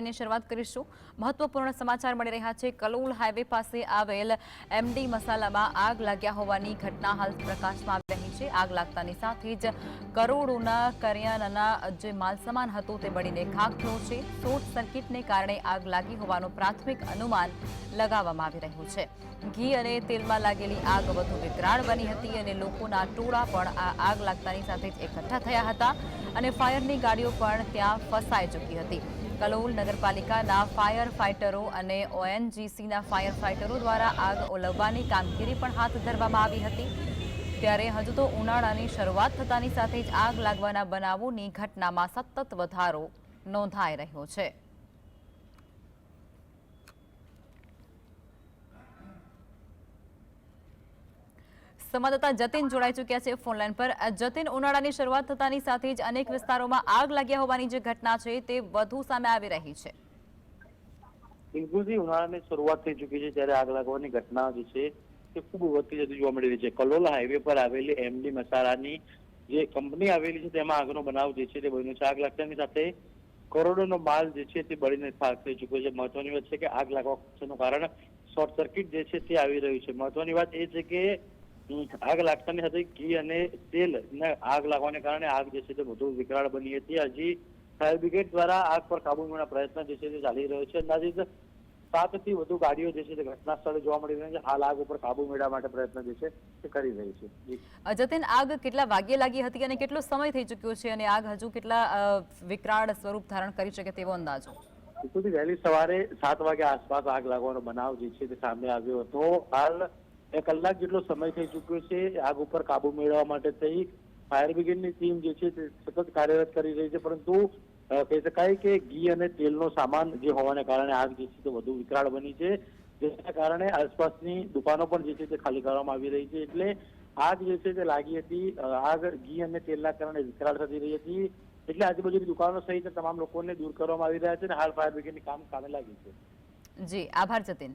બુલેટિનની શરૂઆત કરીશું. મહત્વપૂર્ણ સમાચાર મળી રહ્યા છે. કલોલ હાઈવે પાસે આવેલ એમડી મસાલામાં આગ લાગ્યા હોવાની ઘટના હાલ પ્રકાશમાં આવી રહી છે. આગ લાગતાની સાથે જ કરોડોના કરિયાણાના જે માલસામાન હતો તે બળીને ખાખ થયો છે. શોર્ટ સર્કિટને કારણે આગ લાગી હોવાનું પ્રાથમિક અનુમાન લગાવવામાં આવી રહ્યું છે. ઘી અને તેલમાં લાગેલી આગ વધુ વિકરાળ બની હતી અને લોકોના ટોળા પણ આ આગ લાગતાની સાથે જ એકઠા થયા હતા અને ફાયરની ગાડીઓ પણ ત્યાં ફસાઈ ચૂકી હતી. કલોલ નગરપાલિકાના ફાયર ફાઇટરો અને ઓએનજીસીના ફાયર ફાઇટરો દ્વારા આગ ઓલવવાની કામગીરી પણ હાથ ધરવામાં આવી હતી. ત્યારે હજુ તો ઉનાળાની શરૂઆત થતાની સાથે જ આગ લાગવાના બનાવોની ઘટનામાં સતત વધારો નોંધાઈ રહ્યો છે. સંવાદદાતા જતીન જોડાઈ ચૂક્યા છે ફોનલાઈન પર. જતીન, ઉનાળાની શરૂઆત થતાની સાથે જ અનેક વિસ્તારોમાં આગ લાગ્યા હોવાની જે ઘટના છે તે વધુ સામે આવી રહી છે. ઉનાળાની શરૂઆત થઈ ચૂકી છે ત્યારે આગ લાગવાની ઘટના જે છે તે ખૂબ વધતી જતી જોવા મળી રહી છે. કલોલ હાઈવે પર આવેલી એમડી મસાલાની જે કંપની આવેલી છે તેમાં આગનો બનાવ જે છે તે બન્યો છે. આગ લાગતાની સાથે કરોડોનો માલ જે છે તે બળીને ખાક થઈ ચૂક્યો છે. મહત્વની વાત છે કે આગ લાગવાનું કારણ શોર્ટ સર્કિટ જે છે તે આવી રહ્યું છે. મહત્વની વાત એ છે કે આગ લાગતાની સાથે ઘી અને તેલ ને આગ લાગવાને કારણે આગ જે છે તે વધુ વિકરાળ બની હતી. હજી ફાયર બ્રિગેડ દ્વારા આગ પર કાબુ મેળવવાના પ્રયત્ન જે છે તે ચાલી રહ્યો છે. અંદાજિત સાતથી વધુ ગાડીઓ જે છે તે ઘટના સ્થળે જોવા મળી રહી છે. હાલ આગ ઉપર કાબુ મેળવવા માટે પ્રયત્ન જે છે તે કરી રહી છે. જતીન આગ કેટલા વાગ્યે લાગી હતી અને કેટલો સમય થઈ ચૂક્યો છે અને આગ હજુ કેટલા વિકરાળ સ્વરૂપ ધારણ કરી શકે તેવો અંદાજો? સુધી વહેલી સવારે સાત વાગ્યા આસપાસ આગ લાગવાનો બનાવ જે છે તે સામે આવ્યો હતો. હાલ એક કલાક જેટલો સમય થઈ ચૂક્યો છે, આગ ઉપર કાબુ મેળવવા માટે થઈ. ફાયર બ્રિગેડની ટીમ જે છે તે સતત કાર્યરત કરી રહી છે, પરંતુ કહી શકાય કે ઘી અને તેલનો સામાન જે હોવાને કારણે આગ જે છે તે વધુ વિકરાળ બની છે. જેના કારણે આસપાસની દુકાનો પણ જે છે તે ખાલી કરવામાં આવી રહી છે. એટલે આગ જે છે તે લાગી હતી આગ ઘી અને તેલના કારણે વિકરાળ થતી રહી હતી. એટલે આજુબાજુની દુકાનો સહિત તમામ લોકોને દૂર કરવામાં આવી રહ્યા છે અને હાલ ફાયર બ્રિગેડની કામ કામે લાગી છે. જી, આભાર જતીન.